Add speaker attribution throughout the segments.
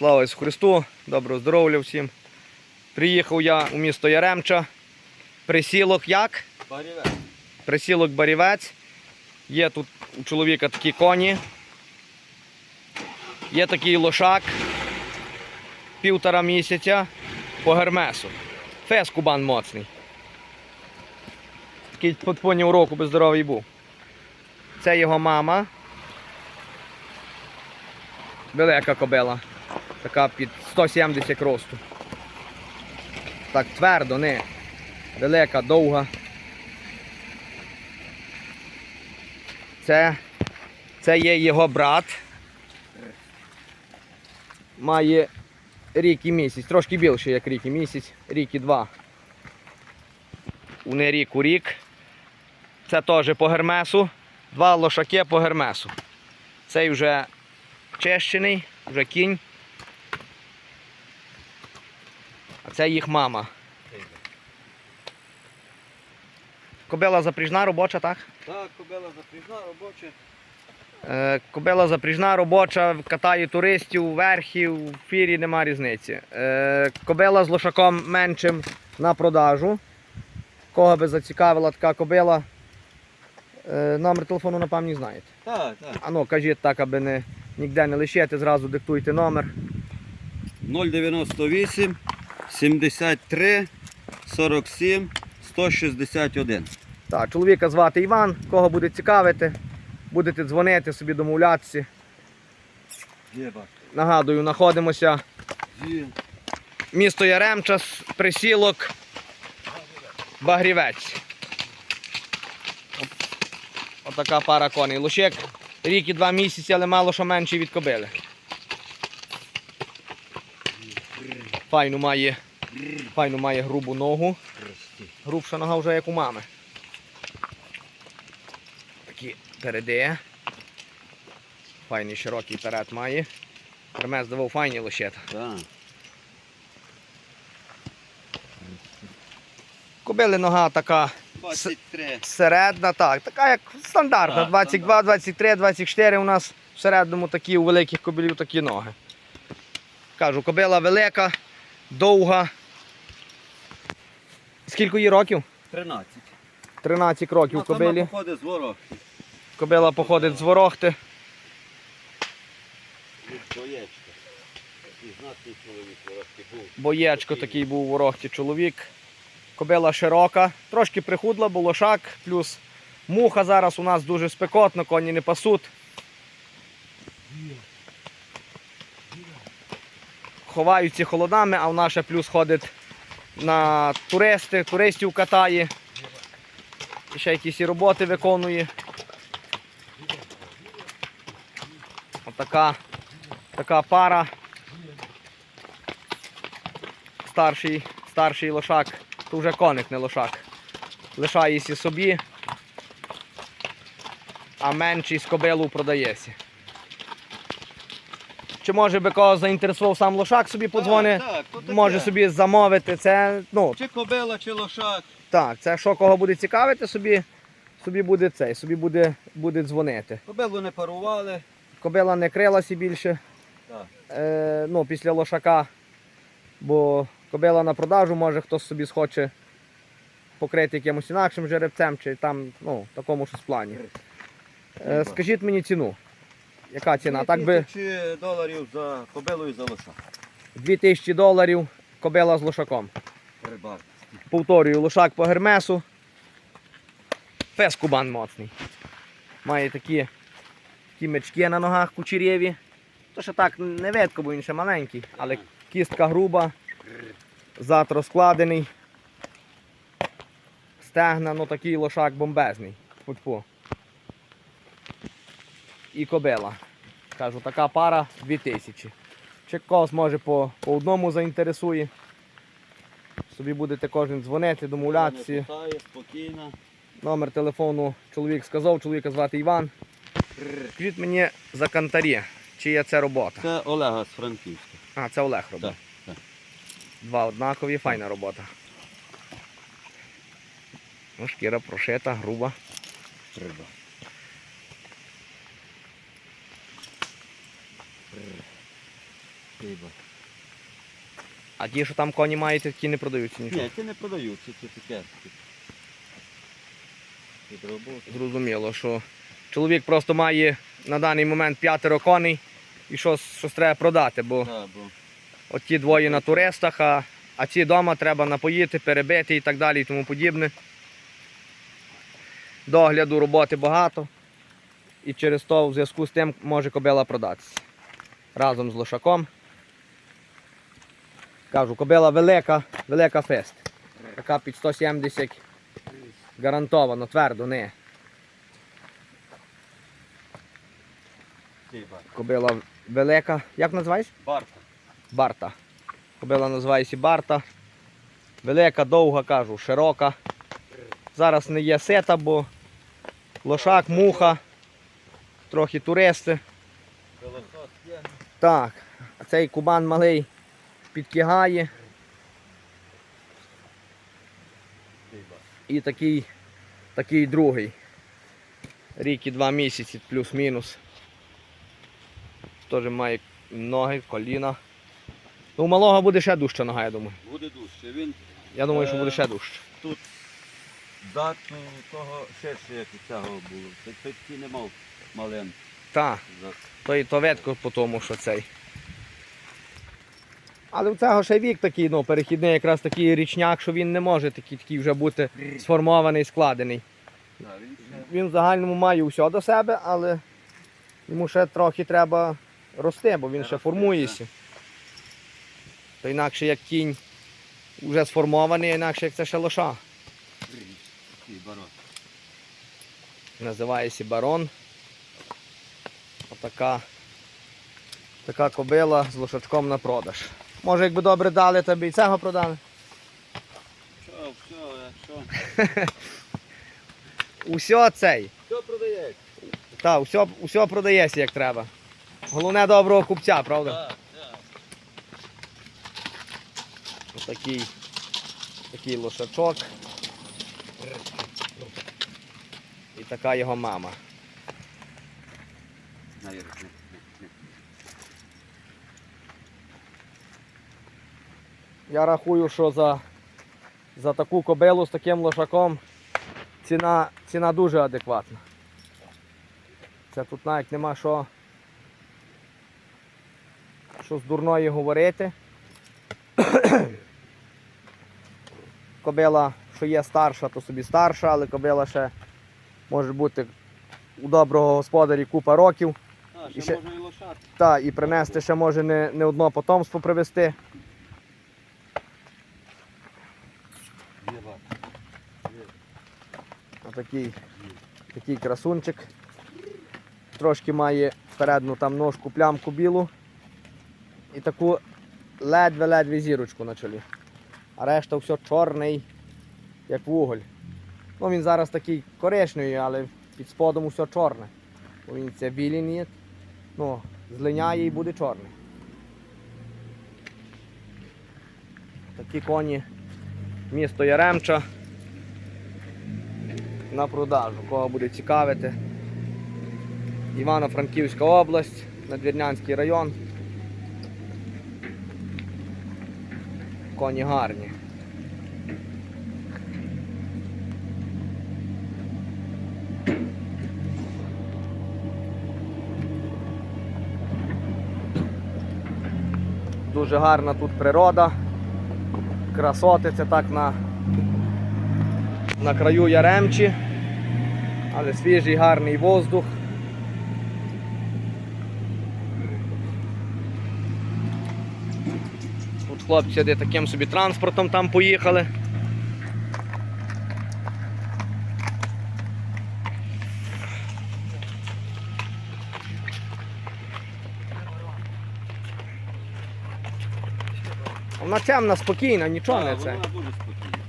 Speaker 1: Слава Ісусу Христу, доброго здоров'я всім. Приїхав я у місто Яремча. Присілок як?
Speaker 2: Барівець.
Speaker 1: Присілок Барівець. Є тут у чоловіка такі коні. Є такий лошак півтора місяця по гермесу. Фес кубан моцний. Такий подпоні року би здоровий був. Це його мама. Велика кобила. Така під 170 росту. Так твердо, не. Велика, довга. Це, це є його брат. Має рік і місяць, трошки більше, як рік і місяць, рік і два. У не рік у рік. Це теж по гермесу. Два лошаки по гермесу. Цей вже чещений, вже кінь. А це їх мама. Кобила запріжна робоча, так?
Speaker 2: Так, кобила запріжна, робоча.
Speaker 1: Е, Кобила запріжна, робоча, катає туристів, верхів, в фірі нема різниці. Е, Кобила з лошаком меншим на продажу. Кого би зацікавила така кобила. Е, Номер телефону, напевно, знаєте.
Speaker 2: Так, так.
Speaker 1: Ану, кажіть так, аби не, ніде не лишити, зразу диктуйте номер.
Speaker 2: 098 73 47 161.
Speaker 1: Так, чоловіка звати Іван, кого буде цікавити, будете дзвонити собі, домовлятися. Нагадую, знаходимося місто Яремча, с- присілок Багрівець. Отака пара коней. Лошек рік і два місяці, але мало що менший від кобили. Файну має, файну має грубу ногу. Грубша нога вже як у мами. Такі переди. Файний широкий перед має. Hermes давав файні лошета.
Speaker 2: Так.
Speaker 1: Кобили нога така
Speaker 2: 23.
Speaker 1: середна, так, така як стандартна.
Speaker 2: Так,
Speaker 1: 22, 23, 24 у нас в середньому такі, у великих кобилів такі ноги. Кажу, кобила велика, довга. Скільки їй років?
Speaker 2: 13.
Speaker 1: 13 років
Speaker 2: Ну,
Speaker 1: кобилі.
Speaker 2: походить з ворог.
Speaker 1: Кобила походить з ворохти.
Speaker 2: Боєчка. Такий знатний чоловік ворожки був.
Speaker 1: Боєчко такий був у ворохті чоловік. Кобила широка, трошки прихудла, бо лошак, плюс муха зараз у нас дуже спекотно, коні не пасуть. Ховаються холодами, а вона ще плюс ходить на туристи, туристів катає. І ще якісь роботи виконує. Отака така пара старший, старший лошак, то вже коник, не лошак. Лишається собі, а менший з кобилу продається. Чи може би кого заінтересував сам лошак собі подзвони,
Speaker 2: Так, то таке.
Speaker 1: може собі замовити. Це, ну,
Speaker 2: Чи кобила, чи лошак.
Speaker 1: так, це що кого буде цікавити, собі, собі буде цей, собі буде, буде дзвонити.
Speaker 2: Кобилу не парували.
Speaker 1: Кобила не крилася більше.
Speaker 2: Так.
Speaker 1: Е, ну, після лошака, бо кобила на продажу, може хтось собі схоче покрити якимось інакшим жеребцем, чи там, ну, в такому щось плані. Е, скажіть мені ціну. Яка ціна? Так би
Speaker 2: 2000 доларів за кобилу і за лошак.
Speaker 1: 2000 доларів кобила з лошаком.
Speaker 2: Рибак.
Speaker 1: Повторюю, лошак по гермесу. Фес кубан моцний. Має такі, мечки на ногах кучерєві. То ще так не видко, бо він ще маленький, але кістка груба, зад розкладений. Стегна, ну такий лошак бомбезний. Фу-фу. І кобила. Кажу, така пара 2000. Чи когось може по, по одному заінтересує. Собі будете кожен дзвонити, домовлятися.
Speaker 2: Спокійно.
Speaker 1: Номер телефону чоловік сказав, чоловіка звати Іван. Скажіть мені за кантарі, чи є це робота.
Speaker 2: Це Олега з Франківська.
Speaker 1: А, це Олег.
Speaker 2: Так, так.
Speaker 1: Два однакові, файна робота. Ну, шкіра прошита, груба.
Speaker 2: Риба. Хіба.
Speaker 1: А ті, що там коні маєте, ті не продаються нічого.
Speaker 2: Ні, ці не продаються, це таке.
Speaker 1: Зрозуміло, що чоловік просто має на даний момент п'ятеро коней і щось, щось треба продати, бо
Speaker 2: Так, бо
Speaker 1: от ті двоє на туристах, а, а ці вдома треба напоїти, перебити і так далі і тому подібне. Догляду роботи багато. І через то в зв'язку з тим може кобила продатися. Разом з лошаком. Кажу, кобила велика, велика фест. Така під 170 гарантовано, твердо, не. Кобила велика. Як називаєш?
Speaker 2: Барта.
Speaker 1: Барта. Кобила називається Барта. Велика, довга, кажу, широка. Зараз не є сета, бо лошак, муха, трохи туристи. Так, цей кубан малий підкигає і такий, такий другий. Рік і два місяці, плюс-мінус. Теж має ноги, коліна. Ну, у малого буде ще дужча нога, я думаю.
Speaker 2: Буде дужче. Він
Speaker 1: Я думаю, що
Speaker 2: Е,
Speaker 1: буде ще дужче.
Speaker 2: тут дату того ширше, як у цього було. Такий не мав мален.
Speaker 1: Так. То і то ветко по тому, що цей. Але у цього ще вік такий, ну, перехідний якраз такий річняк, що він не може такий, такий вже бути сформований, складений.
Speaker 2: Він
Speaker 1: в загальному має все до себе, але йому ще трохи треба рости, бо він ще формується. То інакше як кінь вже сформований, а інакше як це ще лоша.
Speaker 2: такий барон.
Speaker 1: Називається барон. Отака така кобила з лошачком на продаж. Може, якби добре дали, то б і цього продали.
Speaker 2: Що, все, що?
Speaker 1: Усьо цей.
Speaker 2: Що продається?
Speaker 1: Та, усьо, усьо продається як треба. Головне доброго купця, правда?
Speaker 2: Так, так.
Speaker 1: Отакий такий лошачок. І така його мама.
Speaker 2: Не.
Speaker 1: Я рахую, що за, за таку кобилу з таким лошаком ціна, ціна дуже адекватна. Це тут навіть нема що, що з дурної говорити. кобила, що є старша, то собі старша, але кобила ще може бути у доброго господарі купа років.
Speaker 2: А,
Speaker 1: І
Speaker 2: ще
Speaker 1: ще-
Speaker 2: можна і лошад.
Speaker 1: Та, і принести ще може не, не одно потомство привезти. Отакий такий красунчик. Трошки має передну там ножку плямку білу. І таку ледве-ледве зірочку на чолі. А решта все чорний, як вуголь. Ну він зараз такий коричневий, але під сподом все чорне. Бо він це білий ні. Ну, злиняє і буде чорний. Такі коні місто Яремча на продажу. Кого буде цікавити. Івано-Франківська область, Надвірнянський район. Коні гарні. Дуже гарна тут природа. Красоти це так на на краю Яремчі, але свіжий гарний воздух. Тут хлопці де таким собі транспортом там поїхали. Вона чемна, спокійна, нічого не це.
Speaker 2: Вона дуже спокійна.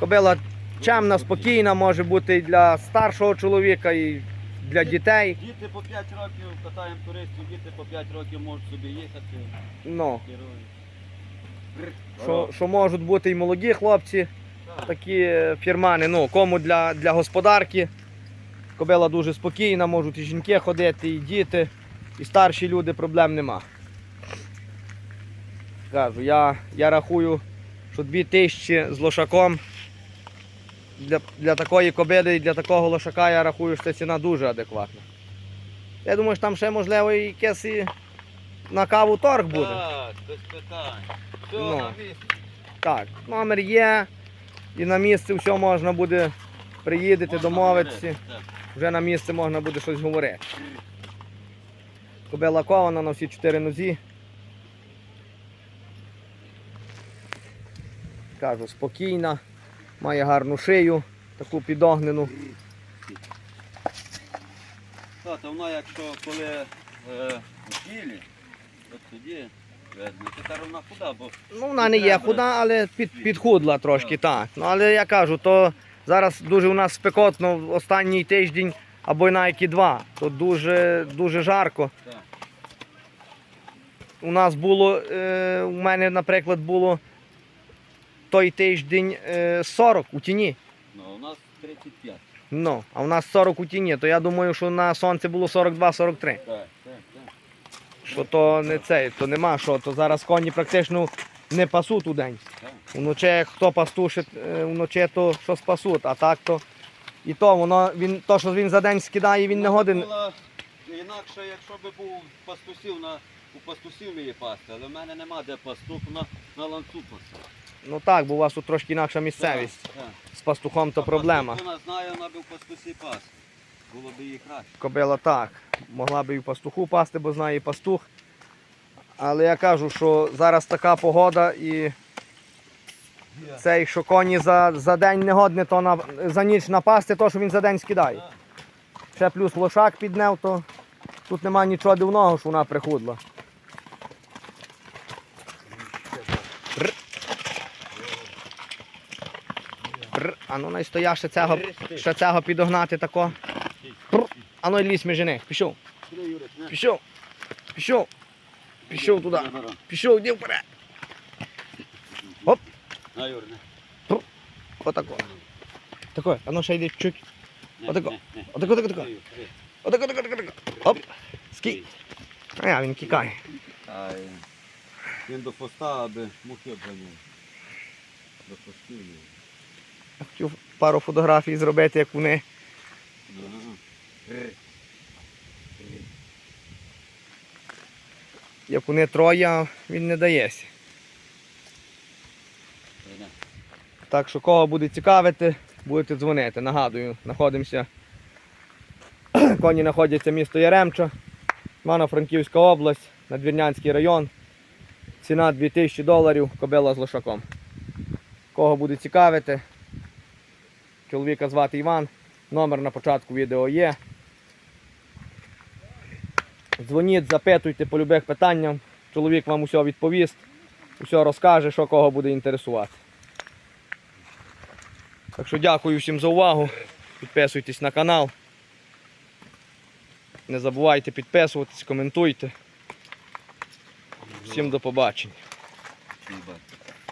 Speaker 1: Кобила чемна, спокійна, може бути і для старшого чоловіка, і для дітей.
Speaker 2: Діти по 5 років катаємо туристів, діти по 5 років можуть собі їхати,
Speaker 1: Ну,
Speaker 2: керують.
Speaker 1: що, що можуть бути і молоді хлопці, такі е, фірмани. Ну, кому для, для господарки. Кобила дуже спокійна, можуть і жінки ходити, і діти, і старші люди, проблем нема. Кажу, я, я рахую, що 2000 з лошаком для, для такої кобили і для такого лошака я рахую, що ціна дуже адекватна. Я думаю, що там ще можливо і якесь і на каву торг буде.
Speaker 2: Так, без питань. Все
Speaker 1: Ну.
Speaker 2: на місці.
Speaker 1: Так, номер є, і на місце все можна буде приїдете, домовитися. Вже на місце можна буде щось говорити. Кобила кована на всі чотири нозі. Кажу, спокійна, має гарну шию, таку підогнену.
Speaker 2: Та, то вона, якщо коли е, в тілі, от тоді видно. Тепер вона худа, бо
Speaker 1: Ну, вона не є худа, але під, підхудла трошки, так. Ну, але я кажу, то зараз дуже у нас спекотно останній тиждень або й навіть і два. То дуже, дуже жарко.
Speaker 2: так.
Speaker 1: У нас було, е, у мене, наприклад, було той тиждень е, 40 у тіні.
Speaker 2: Ну, а у нас 35.
Speaker 1: Ну, а у нас 40 у тіні, то я думаю, що на сонці було 42-43.
Speaker 2: Так, так, так.
Speaker 1: Що то не це, то нема що, то зараз коні практично не пасуть у день. Вночі хто пастушить е, вночі, то що спасуть, а так то. І то воно він то, що він за день скидає, він не годин.
Speaker 2: Інакше, якщо би був пастусів на у пастусів її пасти, але в мене нема де пастух на, на ланцу пасти.
Speaker 1: Ну так, бо у вас тут трошки інакша місцевість.
Speaker 2: Так, так.
Speaker 1: З пастухом то проблема.
Speaker 2: Вона знає, вона би в пастусі пас. Було б їй краще.
Speaker 1: Кобила так. Могла би і в пастуху пасти, бо знає і пастух. Але я кажу, що зараз така погода і цей, що коні за, за день не годне, то на, за ніч напасти, то що він за день скидає. Ще плюс лошак піднев, то тут нема нічого дивного, що вона прихудла. А ну найстоя ще цього, ще цього підогнати тако. А ну лізь між них. Пішов. Пішов. Пішов. Пішов туди. Пішов, йди вперед.
Speaker 2: Не.
Speaker 1: Отако. Тако. А ну ще йди чуть. Отако. Отако, отако, отако. Отако, отако, отако. Оп. Скій. А він кікає.
Speaker 2: Він до поста, аби мухи обганяв. До постів.
Speaker 1: Я Хотів пару фотографій зробити, як вони. Як вони троє, він не дається. Так що кого буде цікавити, будете дзвонити. Нагадую, знаходимося. Коні знаходяться місто Яремчо, Івано-Франківська область, Надвірнянський район. Ціна 2000 доларів, кобила з лошаком. Кого буде цікавити, чоловіка звати Іван. Номер на початку відео є. Дзвоніть, запитуйте по любих питаннях. Чоловік вам усе відповість, усе розкаже, що кого буде інтересувати. Так що дякую всім за увагу. Підписуйтесь на канал. Не забувайте підписуватись, коментуйте. Всім до побачення.